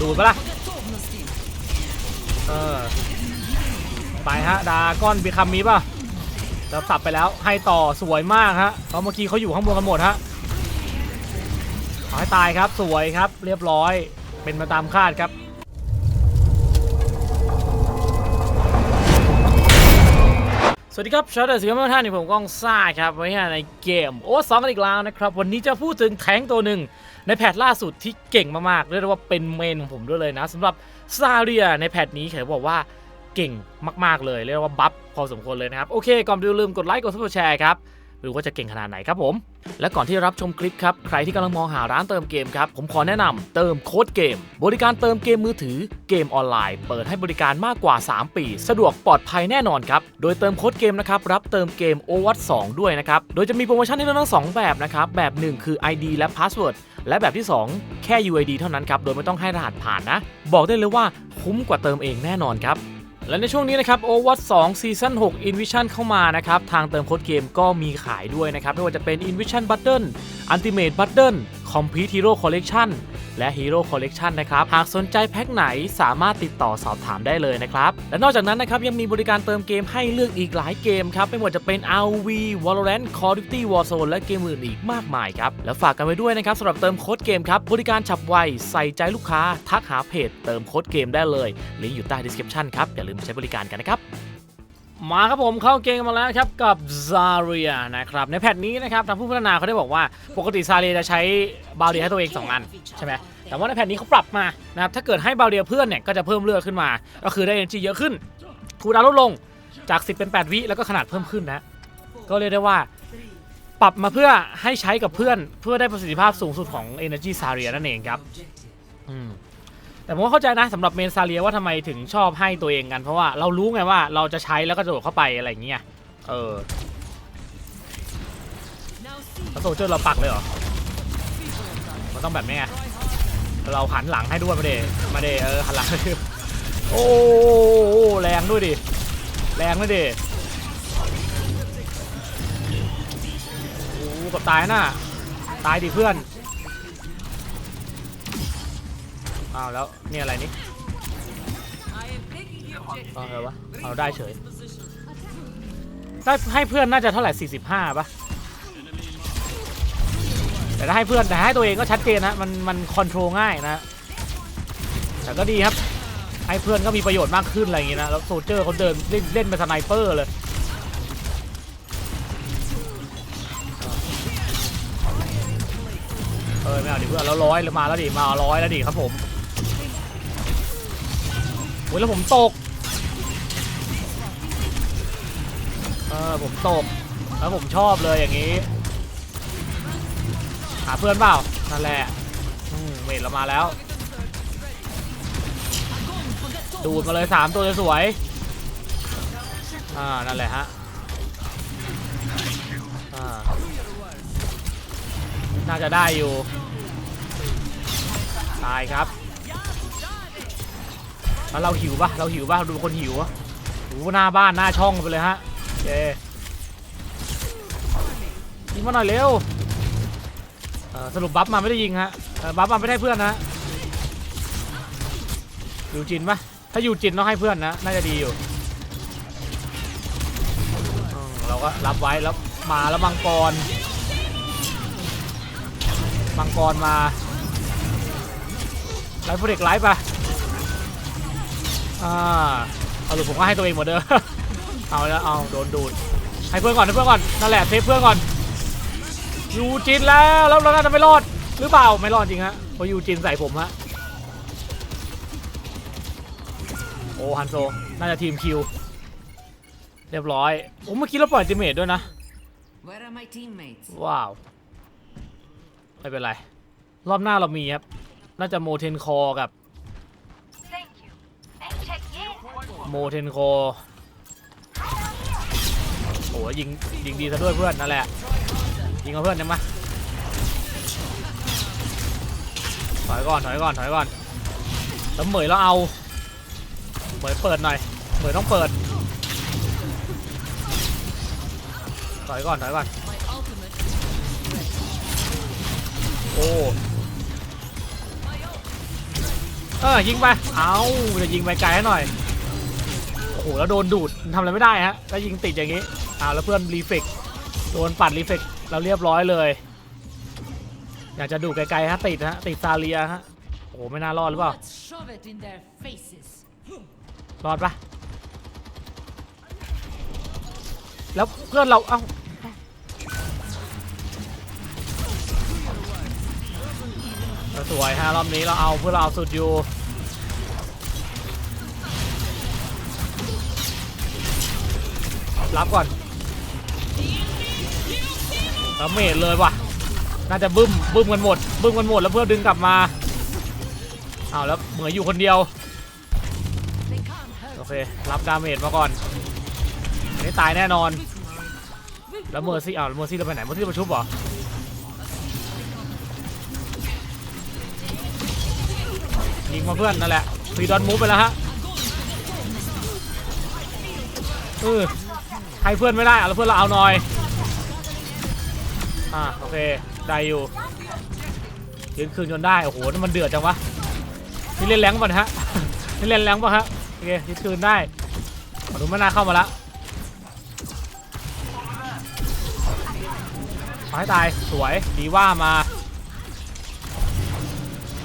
ดูดปะล่ะ เออ ไปฮะ ดาก้อนบีคัมมีป่ะแล้วสับไปแล้วให้ต่อสวยมากฮะเพราะเมื่อกี้เขาอยู่ข้างบนกันหมดฮะเอให้ตายครับสวยครับเรียบร้อยเป็นมาตามคาดครับสวัสดีครับชาร์ดสิครับท่านนี่ผมก้องซ่าครับไว้ในเกมโอ้สองกันอีกแล้วนะครับ วันนี้จะพูดถึงแทงตัวหนึ่ง ในแพทล่าสุดที่เก่งมากๆเรียกว่าเป็นเมนของผมด้วยเลยนะสำหรับซาเรียในแพทนี้เขาบอกว่าเก่งมากๆเลยเรียกว่าบัฟพอสมควรเลยนะครับ โอเค ก่อนดูลืมกดไลค์กดซับสไครต์ครับหรือว่าจะเก่งขนาดไหนครับผม และก่อนที่รับชมคลิปครับ ใครที่กำลังมองหาร้านเติมเกมครับ ผมขอแนะนำเติมโค้ดเกม บริการเติมเกมมือถือเกมออนไลน์ เปิดให้บริการมากกว่า 3 ปี สะดวกปลอดภัยแน่นอนครับ โดยเติมโค้ดเกมนะครับ รับเติมเกม o w a t 2ด้วยนะครับ โดยจะมีโปรโมชั่นให้เลือกทั้งสองแบบนะครับ แบบ 1 คือ ID และ Password และแบบที่ 2 แค่ UID เท่านั้นครับ โดยไม่ต้องให้รหัสผ่านนะ บอกได้เลยว่าคุ้มกว่าเติมเองแน่นอนครับ และในช่วงนี้นะครับ Overwatch 2 Season 6 Invision เข้ามานะครับ ทางเติมโค้ดเกมก็มีขายด้วยนะครับ ไม่ว่าจะเป็น Invision Button Ultimate Button Complete Hero Collection และ Hero Collection นะครับ หากสนใจแพ็คไหนสามารถติดต่อสอบถามได้เลยนะครับ และนอกจากนั้นนะครับยังมีบริการเติมเกมให้เลือกอีกหลายเกมครับ ไม่ว่าจะเป็น RV Valorant Call of Duty Warzone และเกมอื่นอีกมากมายครับ แล้วฝากกันไว้ด้วยนะครับสำหรับเติมโค้ดเกมครับบริการฉับไวใส่ใจลูกค้าทักหาเพจเติมโค้ดเกมได้เลยลิงก์อยู่ใต้ description ครับอย่าลืมใช้บริการกันนะครับ มาครับผมเข้าเกมมาแล้วครับกับ Zarya นะครับในแพทนี้นะครับทางผู้พัฒนาเขาได้บอกว่าปกติ Zarya จะใช้บาเรียให้ตัวเอง2อันใช่ไหมแต่ว่าในแพทนี้เขาปรับมานะครับถ้าเกิดให้บาเรียเพื่อนเนี่ยก็จะเพิ่มเลือดขึ้นมา ก็คือได้ energy เยอะขึ้นคูลดาวลดลงจาก 10 เป็น 8 วิแล้วก็ขนาดเพิ่มขึ้นนะก็เรียกได้ว่าปรับมาเพื่อให้ใช้กับเพื่อนเพื่อได้ประสิทธิภาพสูงสุดของ Energy Zarya นั่นเองครับอืม แต่ผมก็เข้าใจนะสำหรับเมนซาเลียว่าทำไมถึงชอบให้ตัวเองกัน เพราะว่าเรารู้ไงว่าเราจะใช้แล้วก็โดดเข้าไปอะไรอย่างเงี้ยเออแล้วโซเจอร์เราปักเลยเหรอมันต้องแบบนี้ไงเราหันหลังให้ด้วยมาเดมาเดเออหันหลังโอ้แรงด้วยดิแรงด้วยดิโอ้กับตายน่ะตายดิเพื่อน อ้าวแล้วนี่อะไรนี่เอาอะไรวะเอาได้เฉยได้ให้เพื่อนน่าจะเท่าไหร่ 45ป่ะแต่ถ้าให้เพื่อนแต่ให้ตัวเองก็ชัดเจนนะมันมันคอนโทรลง่ายนะแต่ก็ดีครับให้เพื่อนก็มีประโยชน์มากขึ้นอะไรอย่างงี้นะแล้วโซลเจอร์เขาเดินเล่นเล่นเป็นสไนเปอร์เลยเออไม่เอาดิเพื่อนแล้วร้อยมาแล้วดิมาร้อยแล้วดิครับผม ยแล้วผมตก เออผมตก แล้วผมชอบเลยอย่างนี้ หาเพื่อนเปล่า นั่นแหละอืมเวทเรามาแล้ว ดูดมาเลยสามตัวสวยอ่า นั่นแหละฮะ อ่า น่าจะได้อยู่ ตายครับ แล้วเราหิวปะเราหิวปะดูคนหิวอะโอ้หหน้าบ้านหน้าช่องไปเลยฮะเคยิงมาหน่อยเร็วสรุปบัฟมาไม่ได้ยิงฮะบัฟมาไม่ได้เพื่อนนะยูจินปะถ้าอยู่จินต้องให้เพื่อนนะน่าจะดีอยู่เราก็รับไว้แล้วมาแล้วมังกรมังกรมาไลฟ์โปรเด็กไลฟ์ปะ อ่าเอาหรือผมก็ให้ตัวเองหมดเด้อเอาแล้วเอาโดนดูดให้เพื่อนก่อนให้เพื่อนก่อนนั่นแหละเซฟเพื่อนก่อนยูจินแล้วแล้วเราน่าจะไม่รอดหรือเปล่าไม่รอดจริงฮะเพราะยูจินใส่ผมฮะโอ้ฮันโซน่าจะทีมคิวเรียบร้อยโอ้เมื่อกี้เราปล่อยจิเมทด้วยนะ Where are my teammates? ว้าวไม่เป็นไร รอบหน้าเรามีครับ น่าจะโมเทนคอกับ โมเทนโคโอ้ยยิงยิงดีซะด้วยเพื่อนนั่นแหละ ยิงเอาเพื่อนได้ไหมถอยก่อนถอยก่อนถอยก่อนแล้วเหมยเราเอาเหมยเปิดหน่อยเหมยต้องเปิดถอยก่อนถอยก่อนโอ้เออยิงไปเอาจะยิงไปไกลให้หน่อย หแล้วโดนดูดทำอะไรไม่ได้ฮะแล้วยิงติดอย่างนี้อ้าวแล้วเพื่อนรีเฟกโดนปัดรีเฟกเราเรียบร้อยเลย อยากจะดูไกลๆฮะติดฮะติดซาเลียฮะโอ้โหไม่น่ารอดหรือเปล่า Let's shove it in their faces. รอดปะแล้วเพื่อนเราเอ้าเออสวยฮะรอบนี้เราเอาเพื่อนเราเอาสุดอยู่ รับก่อนแล้วเมดเลยว่ะ น่าจะบึ้มบึ้มกันหมดบึ้มกันหมดแล้วเพื่อดึงกลับมาเอาวแล้วเหมืออยู่คนเดียว โอเค รับดาเมจมาก่อนอันนี้ตายแน่นอน แล้วเมอร์ซี่อ้าวเมอร์ซี่เราไปไหนเมอร์ซี่มาชุบเหรอยิงมาเพื่อนนั่นแหละฟรีดอนมูฟไปแล้วฮะเออ ให้เพื่อนไม่ได้เอะแล้วเพื่อนเราเอาหน่อยอ่าโอเคได้อยู่ยืนคืนจนได้โอ้โหนี่มันเดือดจังวะนี่เล่นแรงป่ะฮะนี่เล่นแรงป่ะฮะโอเคยึดคืนได้ขอดูไม่น่าเข้ามาละเอาให้ตายสวยดีว่ามา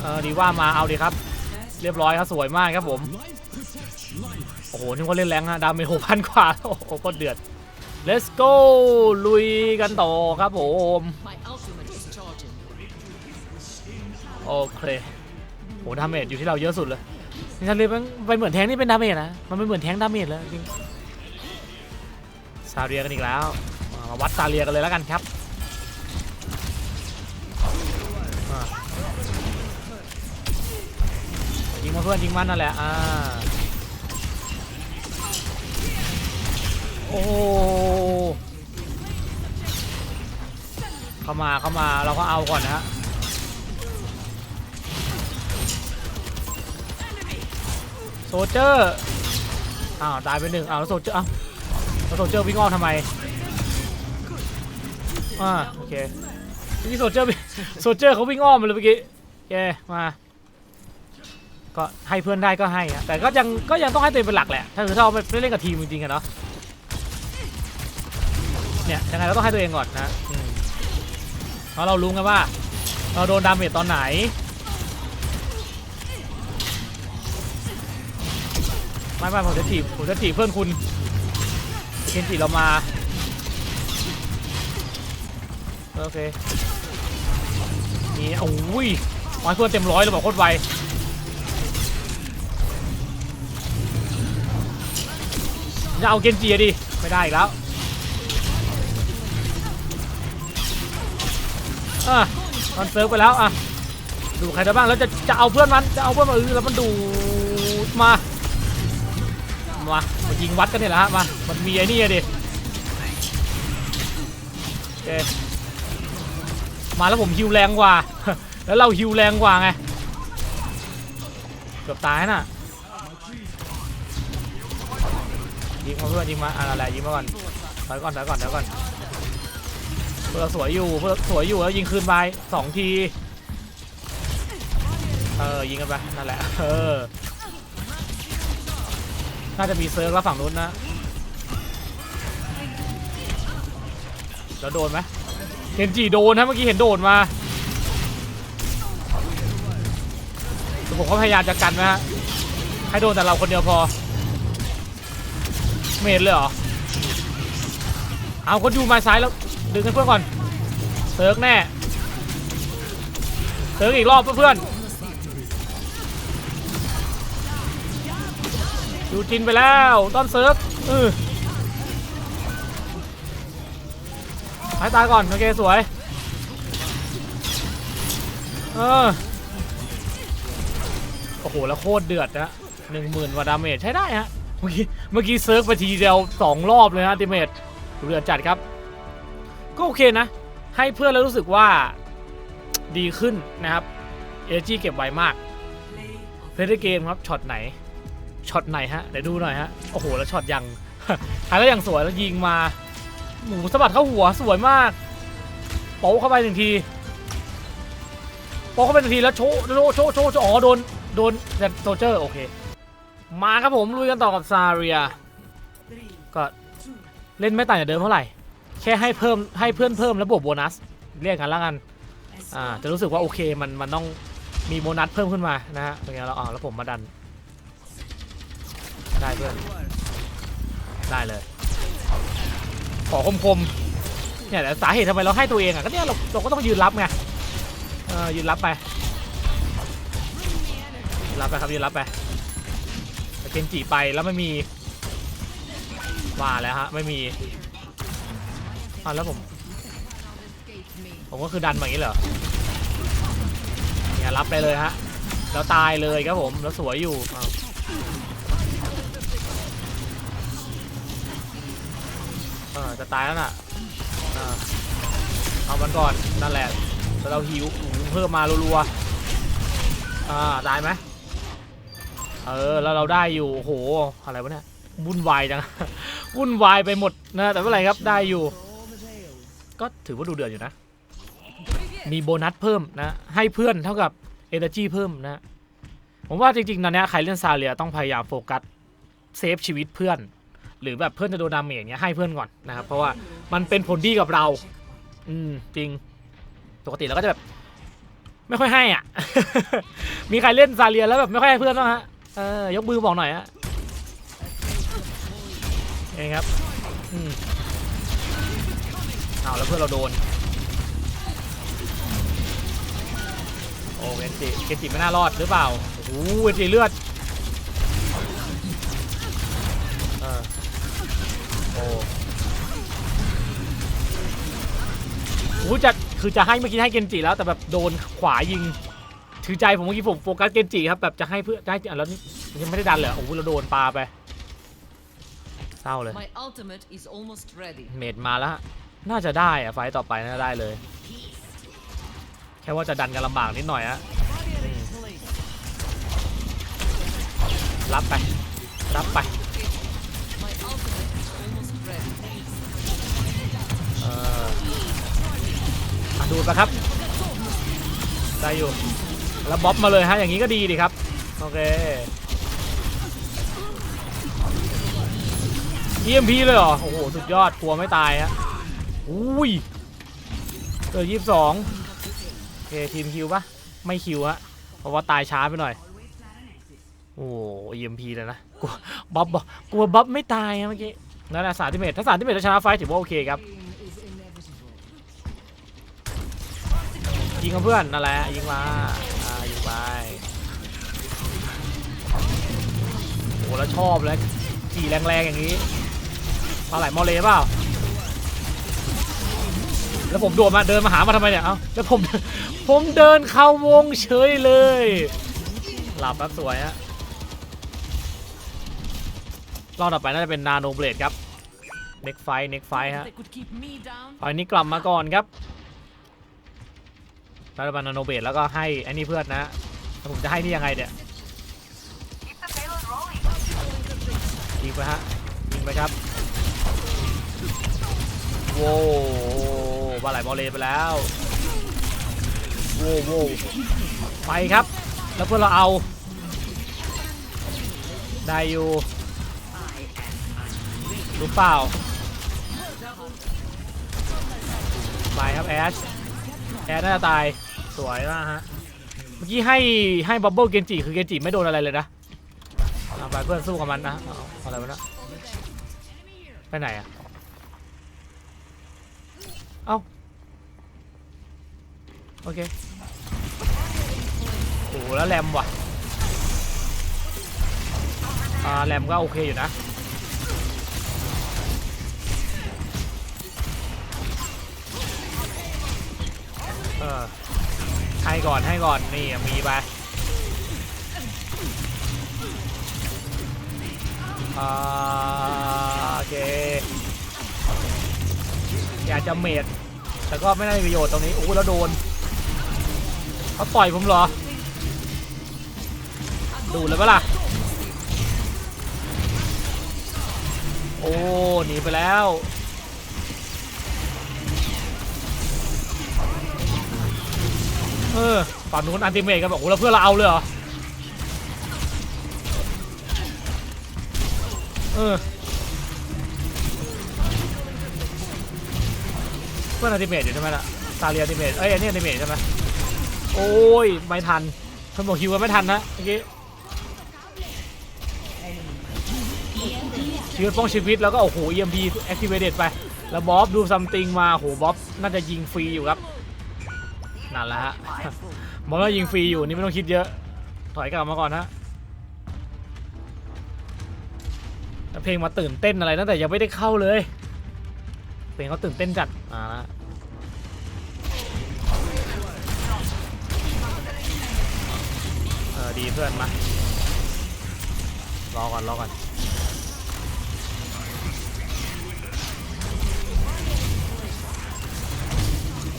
เออดีว่ามาเอาดีครับ เรียบร้อยครับสวยมากครับผม โอ้โหนี่ก็เล่นแรงฮะดาเมจหกพันกว่า โอ้โหโคตรเดือด let's go ลุยกันต่อครับผมโอเคโหดาเมจอยู่ที่เราเยอะสุดเลยนี่ฉันเลยมันไปเหมือนแทงนี่เป็นดาเมจนะมันเป็นเหมือนแทงดาเมจเลยจริงซาเรียกันอีกแล้วอ่ามาวัดซาเรียกันเลยแล้วกันครับยิงมาเพื่อนยิงมันนั่นแหละอ่า โอ้เข้ามาเข้ามาเราก็เอาก่อนนะฮะโซเจอร์อ้าวตายไปหนึ่งอ้าวโซเจอร์อ้าวโซเจอร์วิ่งอ้อมทำไมอ่าโอเคนี่โซเจอร์โซเจอร์เขาวิ่งอ้อมมาเลยเมื่อกี้โอเคมาก็ให้เพื่อนได้ก็ให้อะแต่ก็ยังก็ยังต้องให้ตัวเองเป็นหลักแหละถ้าคือถ้าเราไม่เล่นกับทีมจริงๆอะเนาะ เนี่ยยังไงเราต้องให้ตัวเองก่อนนะเพราะเรารู้ไงว่า เราโดนดาเมจตอนไหนไม่ไม่ผมจะถีบผมจะถีบเพื่อนคุณเคนจิเรามาโอเคนี่โอ้ยร้อยเพื่อนเต็มร้อยเลยบอกโคตรไวจะเอาเกนจิอะดิไม่ได้อีกแล้ว อะมันเซิร์ฟไปแล้วอะดูใครได้บ้างแล้วจะจะเอาเพื่อนมันจะเอาเพื่อนมาเออแล้วมันดูมามามายิงวัดกันเนี่ยแหละฮะมามันมีไอ้นี่อะดิโอเคมาแล้วผมฮิวแรงกว่า แล้วเราฮิวแรงกว่าไงเกือบตายน่ะยิงมาเพื่อนยิงมาอะอะไรยิงมาก่อนถอยก่อนถอยก่อนถอยก่อน เพื่อนเราสวยอยู่เพื่อนเราสวยอยู่แล้วยิงคืนไปสองที เออยิงกันไปนั่นแหละเออน่าจะมีเซิร์ฟแล้วฝั่งนู้นนะแล้วโดนไหมเห็นจีโดนนะเมื่อกี้เห็นโดนมาแต่ผมก็พยายามจะกันนะฮะให้โดนแต่เราคนเดียวพอ เมดเลยเหรอ เอาคนอยู่มาซ้ายแล้ว ดึงกันเพื่อนก่อนเซิร์ฟแน่เซิร์ฟอีกรอบเพื่อนดูจินไปแล้วต้อนเซิร์ฟเออให้ตายก่อน โอเค สวย เออ โอ้โห แล้วโคตรเดือดนะหนึ่งหมื่นกว่าดาเมจใช้ได้ฮะ เมื่อกี้ เมื่อกี้เซิร์ฟไปทีเดียวสองรอบเลยฮะดาเมจเดือดจัดครับ ก็โอเคนะ ให้เพื่อนแล้วรู้สึกว่าดีขึ้นนะครับเอจีเก็บไวมากเพลย์เกมครับช็อตไหนช็อตไหนฮะเดี๋ยวดูหน่อยฮะโอ้โหแล้วช็อตยังหายแล้วยังสวยแล้วยิงมาหมูสะบัดเข้าหัวสวยมากโป๊เข้าไปหนึ่งทีโป๊เข้าไปหนึ่งทีแล้วโชว์โชว์โชว์โชว์โชว์อ๋อโดนโดนแต่โซเจอร์โอเค มาครับผมลุยกันต่อกับซาเรียก็เล่นไม่ต่างจากเดิมเท่าไหร่ แค่ให้เพิ่มให้เพื่อนเพิ่มแล้วบวกโบนัส เรียกกันล้วกันอ่าจะรู้สึกว่าโอเคมันมันต้องมีโบนัสเพิ่มขึ้นมานะฮะเป็นไงแล้วอ๋อแล้วผมมาดัน ได้เพื่อนได้เลย ขอคมคมเนี่ยแต่สาเหตุทำไมเราให้ตัวเองอะก็เนี่ยเราเราก็ต้องยืนรับไงเออยืนรับไปยืนรับไปครับยืนรับไปเกนจิไปแล้วไม่มีว่าแล้วฮะไม่มี อะแล้วผม ผมก็คือดันมาอย่างนี้เหรอเนี่ยรับไปเลยฮะ แล้วตายเลยครับผม แล้วสวยอยู่อ้าวเออจะตายแล้วน่ะเออเอามันก่อน นั่นแหละแล้วเราหิวเพิ่มมารัวๆ อ่าตายไหมเออ แล้วเราได้อยู่โอ้โห อะไรวะเนี่ย วุ่นวายจัง วุ่นวายไปหมดนะ แต่ไม่เป็นไรครับ ได้อยู่ ก็ถือว่าดูเดือดอยู่นะ มีโบนัสเพิ่มนะ ให้เพื่อนเท่ากับ Energy เพิ่มนะ ผมว่าจริงๆตอนนี้ใครเล่นซาเลียต้องพยายามโฟกัสเซฟชีวิตเพื่อน หรือแบบเพื่อนจะโดนดาเมจเนี้ยให้เพื่อนก่อนนะครับ เพราะว่ามันเป็นผลดีกับเรา อืมจริง ปกติเราก็จะแบบ ไม่ค่อยให้อะ มีใครเล่นซาเลียแล้วแบบไม่ค่อยให้เพื่อนบ้างฮะ เออยกมือบอกหน่อยฮะเองครับอืม เอาแล้วเพื่อนเราโดน โอ้เวนจิเกนจิไม่น่ารอดหรือเปล่า โอ้โหเวนจิเลือดเออโอ้โหจะคือจะให้เมื่อกี้ให้เกนจิแล้วแต่แบบโดนขวายิงถือใจผมเมื่อกี้ผมโฟกัสเกนจิครับแบบจะให้เพื่อจะให้อะแล้วนี่ยังไม่ได้ดันเลยเหรอโอ้โหเราโดนปลาไปเศร้าเลย My ultimate is almost ready. เมดมาแล้วฮะ น่าจะได้อะไฟต่อไปน่าได้เลย แค่ว่าจะดันกันลำบากนิดหน่อยฮะรับไป รับไปเอออะดูดไปครับ ได้อยู่ แล้วบ๊อบมาเลยฮะ อย่างนี้ก็ดีดีครับ โอเค EMP เลยเหรอ โอ้โห สุดยอดกลัวไม่ตายฮะ อุ้ยเจอยี่สิบสองโอเคทีมคิวปะไม่คิวฮะเพราะว่าตายช้าไปหน่อย โอ้โห EMP เลยนะกลัวบ๊อบบอกกลัวบ๊อบไม่ตายฮะเมื่อกี้นั่นแหละสามที่เมตรถ้าสามที่เมตรชนะไฟท์ถือว่าโอเคครับยิงกับเพื่อนนั่นแหละยิงมาอ่ายิงไปโอ้แล้วชอบเลยขี่แรงๆอย่างนี้ปลาไหลมอเลเปล่า แล้วผมโดดมาเดินมาหามาทำไมเนี่ย เอ้า แล้วผม ผมเดินเข้าวงเฉยเลย หลับครับสวยฮะ รอบต่อไปน่าจะเป็นนาโนเบลดครับ เน็กไฟเน็กไฟฮะ They could keep me down. ตอนนี้กลับมาก่อนครับรัฐบาลนาโนเบตแล้วก็ให้อันนี้เพื่อนนะแล้วผมจะให้นี่ยังไงเนี่ย Keep the payload rolling. ยิงไปฮะยิงไปครับ โว้ วบาไหลบอลเลไปแล้วโว้วโว้วไปครับ แล้วเพื่อนเราเอา ได้อยู่รู้เปล่า ไปครับแอชแอชน่าจะตายสวยมากฮะ เมื่อกี้ให้ให้บับเบิลเกนจิคือเกนจิไม่โดนอะไรเลยนะเอาไปเพื่อนสู้กับมันนะเอาเอาอะไรวะเนะไปไหนอะ เอ้าโอเคโอ้โหแล้วแรมว่ะอ่าแรมก็โอเคอยู่นะเออให้ก่อนให้ก่อนนี่มีไปอ่าโอเค อยากจะเมด แต่ก็ไม่ได้มีประโยชน์ตรงนี้ โอ้แล้วโดนเขาต่อยผมเหรอ ดูเลยปะล่ะ โอ้ หนีไปแล้ว เออฝั่งนู้นอันติเมตกันบอกโอ้แล้วเพื่อเราเอาเลยเหรอ เออ พื่อนอัติเมทอยู่ใช่ไหมล่ะซาเรียอัติเมทเอ้ยอันนี้อัติเมทใช่ไหมโอ้ยไม่ทันเพิ่นบอกฮิวกันไม่ทันนะเมื่อกี้ชีวิตป้องชีวิตแล้วก็โอ้โห EMP activated ไป แล้วบ๊อบดูซัมติงมาโอ้โหบ๊อบน่าจะยิงฟรีอยู่ครับนั่นแหละฮะมองว่ายิงฟรีอยู่นี่ไม่ต้องคิดเยอะ ถอยกลับมาก่อนฮะเพลงมาตื่นเต้นอะไรตั้งแต่ยังไม่ได้เข้าเลย เพลงเขาตื่นเต้นจัดอ่าละเออดีเพื่อนมารอก่อนรอก่อน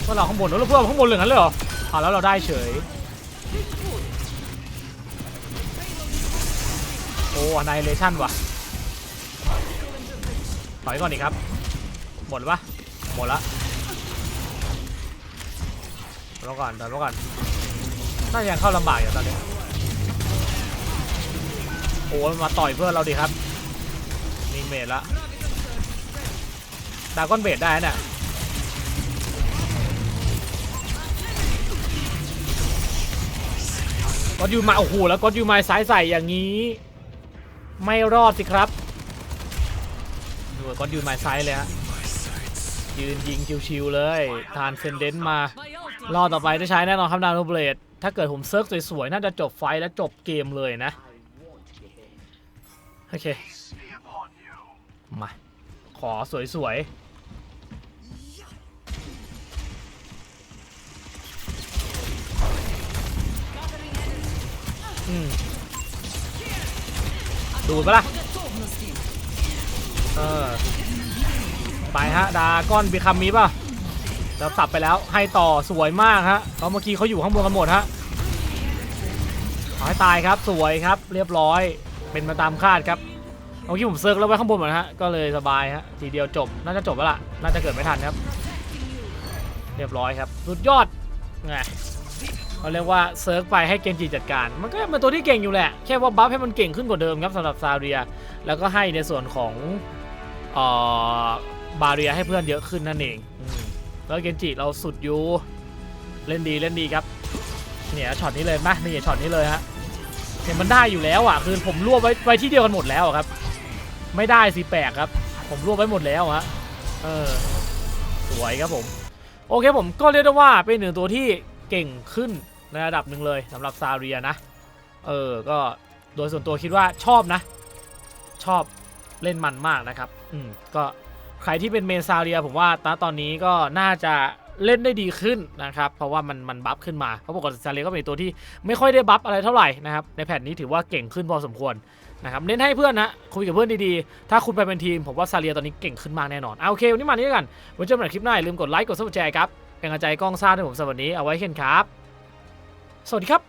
พวกเราข้างบนแล้วพวกเราข้างบนเหลืองนั้นเลยเหรออ่าแล้วเราได้เฉยโอ้ไนเลชั่นว่ะถอยก่อนอีครับ หมดปะหมดละถอก่อนถอยมาก่อนน่าจะยังเข้าลำบากอยู่ตอนนี้โอ้มมาต่อยเพื่อนเราดิครับมีเมดละดาก้อนเบดได้เนี่ยก็ยูมาโอ้โหแล้วก็ยูมาซ้ายใส่อย่างนี้ ไม่รอดสิครับดูก็ยืนไม้ซ้ายเลยฮะ ยืนยิงชิวๆเลยทานเซนเดนมา My ultimate. รอบต่อไปได้ใช้แน่นอนครับดาวน์เบลดถ้าเกิดผมเซิร์ฟสวยๆ น่าจะจบไฟท์และจบเกมเลยนะ โอเค มา ขอสวยๆอืมดูดปะล่ะ เออ ไปฮะดาก้อนบีคัมมีป่ะแล้วสับไปแล้วให้ต่อสวยมากฮะเขาเมื่อกี้เขาอยู่ข้างบนกันหมดฮะขอให้ตายครับสวยครับเรียบร้อยเป็นมาตามคาดครับเมื่อกี้ผมเซิร์ฟแล้วไว้ข้างบนหมดฮะก็เลยสบายฮะทีเดียวจบน่าจะจบแล้วล่ะน่าจะเกิดไม่ทันครับ เรียบร้อยครับสุดยอดไงเขาเรียกว่าเซิร์ฟไปให้เกนจิจัดการ มันก็เป็นตัวที่เก่งอยู่แหละแค่ว่าบัฟให้มันเก่งขึ้นกว่าเดิมครับสำหรับซาเรีย แล้วก็ให้ในส่วนของอ่อ บาเรียให้เพื่อนเยอะขึ้นนั่นเองอืมแล้วเกนจิเราสุดอยู่เล่นดีเล่นดีครับเนี่ยช็อตนี้เลยนะนี่ช็อตนี้เลยฮะเห็นมันได้อยู่แล้วอะคือผมรวบไว้ไว้ที่เดียวกันหมดแล้วอะครับ ไม่ได้สิแปลกครับ ผมรวบไว้หมดแล้วฮะเออสวยครับผมโอเคผมก็เรียกได้ว่าเป็นหนึ่งตัวที่เก่งขึ้นในระดับหนึ่งเลยสำหรับซาเรียนะ เออก็โดยส่วนตัวคิดว่าชอบนะ ชอบเล่นมันมากนะครับ อืมก็ ใครที่เป็นเมนซาเรียผมว่าณตอนนี้ก็น่าจะเล่นได้ดีขึ้นนะครับ เพราะว่ามันมันบัฟขึ้นมาเพราะปกติซาเรียก็เป็นตัวที่ไม่ค่อยได้บัฟอะไรเท่าไหร่นะครับในแผ่นนี้ถือว่าเก่งขึ้นพอสมควรนะครับเน้นให้เพื่อนนะคุยกับเพื่อนดีๆ ถ้าคุณไปเป็นทีม ผมว่าซาเรียตอนนี้เก่งขึ้นมากแน่นอนเอาโอเค วันนี้มานี้กันไว้เจอกันใหม่คลิปหน้าอย่าลืมกดไลค์กดซับสไครต์ครับเป็นกำลังใจกล้องซ่าให้ผมสำหรับวันนี้เอาไว้เช่นครับ สวัสดีครับ